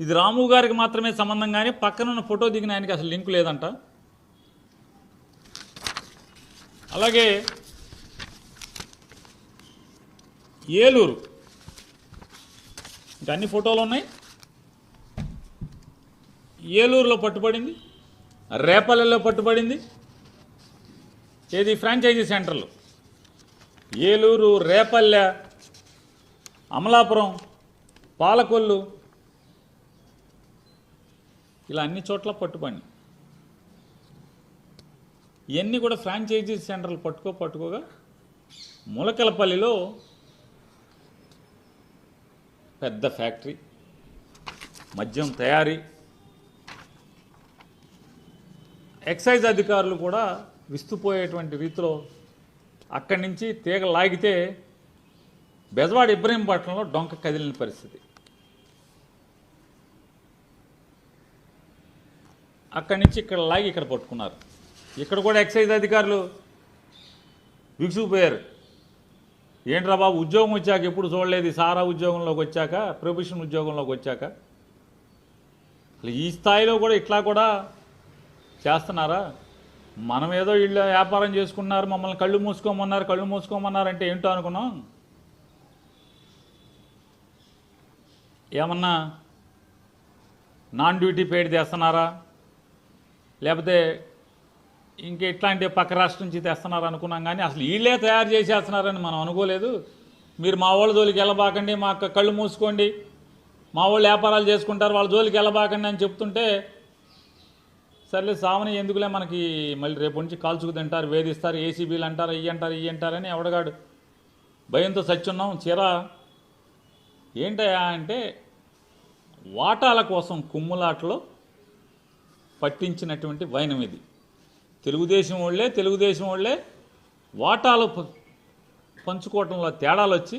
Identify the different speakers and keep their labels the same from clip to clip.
Speaker 1: ఇది రాము గారికి మాత్రమే సంబంధం కానీ పక్కన ఉన్న ఫోటో దిగిన ఆయనకి అసలు లింక్ లేదంట. అలాగే ఏలూరు. ఇంకా అన్ని ఫోటోలు ఉన్నాయి. ఏలూరులో పట్టుబడింది. రేపల్లెలో పట్టుబడింది. ఏది ఫ్రాంచైజీ సెంటర్లు. ఏలూరు రేపల్లె అమలాపురం పాలకొల్లు ఇలా అన్ని చోట్ల పట్టుబడి. ఇవన్నీ కూడా ఫ్రాంచైజీ సెంటర్లు పట్టుకో పట్టుకోగా ములకలపల్లిలో పెద్ద ఫ్యాక్టరీ మద్యం తయారీ ఎక్సైజ్ అధికారులు కూడా విస్తుపోయేటువంటి రీతిలో అక్కడి నుంచి తీగ లాగితే బెజవాడ ఇబ్రహీంపట్నంలో డొంక కదిలిన పరిస్థితి. అక్కడి నుంచి ఇక్కడ లాగి ఇక్కడ పట్టుకున్నారు. ఇక్కడ కూడా ఎక్సైజ్ అధికారులు విగుసుకుపోయారు ఏంట్రా బాబు ఉద్యోగం వచ్చాక ఎప్పుడు చూడలేదు? సారా ఉద్యోగంలోకి వచ్చాక ప్రొఫెషన్ ఉద్యోగంలోకి వచ్చాక? ఈ స్థాయిలో కూడా ఇట్లా కూడా చేస్తున్నారా? మనం ఏదో ఇళ్ళ వ్యాపారం చేసుకున్నారు మమ్మల్ని కళ్ళు మూసుకోమన్నారు కళ్ళు మూసుకోమన్నారు అంటే ఏంటో అనుకున్నాం. ఏమన్నా నాన్ డ్యూటీ పెయిడ్ తెస్తున్నారా లేకపోతే ఇంక ఇట్లాంటి పక్క రాష్ట్రం నుంచి తెస్తున్నారు అనుకున్నాం కానీ అసలు వీళ్ళే తయారు చేసేస్తున్నారని మనం అనుకోలేదు. మీరు మా వాళ్ళ జోలికి వెళ్ళబాకండి మా కళ్ళు మూసుకోండి మా వాళ్ళు వ్యాపారాలు చేసుకుంటారు వాళ్ళ జోలికి వెళ్ళబాకండి అని చెప్తుంటే సర్లే సామని ఎందుకులే మనకి మళ్ళీ రేపు నుంచి కాల్చుకు తింటారు వేధిస్తారు ఏసీబీలు అంటారు ఇవి అంటారు ఇవి అంటారని ఎవడగాడు. భయంతో సచ్చున్నాం. చీర ఏంటయా అంటే వాటాల కోసం కుమ్ములాటలో పట్టించినటువంటి వైనం ఇది. తెలుగుదేశం వాళ్ళే తెలుగుదేశం వాళ్ళే వాటాలు పంచుకోవటంలో తేడాలు వచ్చి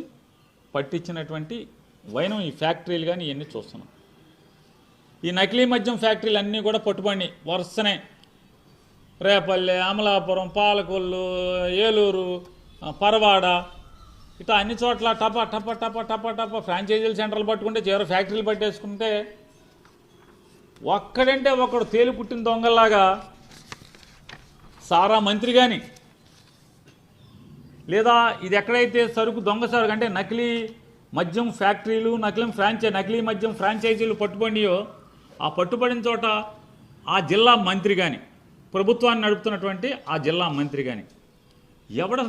Speaker 1: పట్టించినటువంటి వైనం ఈ ఫ్యాక్టరీలు కానీ ఇవన్నీ చూస్తున్నాం. ఈ నకిలీ మద్యం ఫ్యాక్టరీలు అన్నీ కూడా పట్టుబడి వరుసనే. రేపల్లె అమలాపురం పాలకొల్లు ఏలూరు పరవాడ ఇట్లా అన్ని చోట్ల టపా టపా టపా టపా టపా ఫ్రాంచైజీలు సెంటర్లు పట్టుకుంటే చివరి ఫ్యాక్టరీలు పట్టేసుకుంటే ఒక్కడంటే ఒకడు తేలి పుట్టిన దొంగల్లాగా సారా మంత్రి కానీ లేదా ఇది ఎక్కడైతే సరుకు దొంగ సరుకు అంటే నకిలీ మద్యం ఫ్యాక్టరీలు నకిలీ ఫ్రాంచై నకిలీ మద్యం ఫ్రాంచైజీలు పట్టుబడియో ఆ పట్టుబడిన చోట ఆ జిల్లా మంత్రి కానీ ప్రభుత్వాన్ని నడుపుతున్నటువంటి ఆ జిల్లా మంత్రి కానీ ఎవడ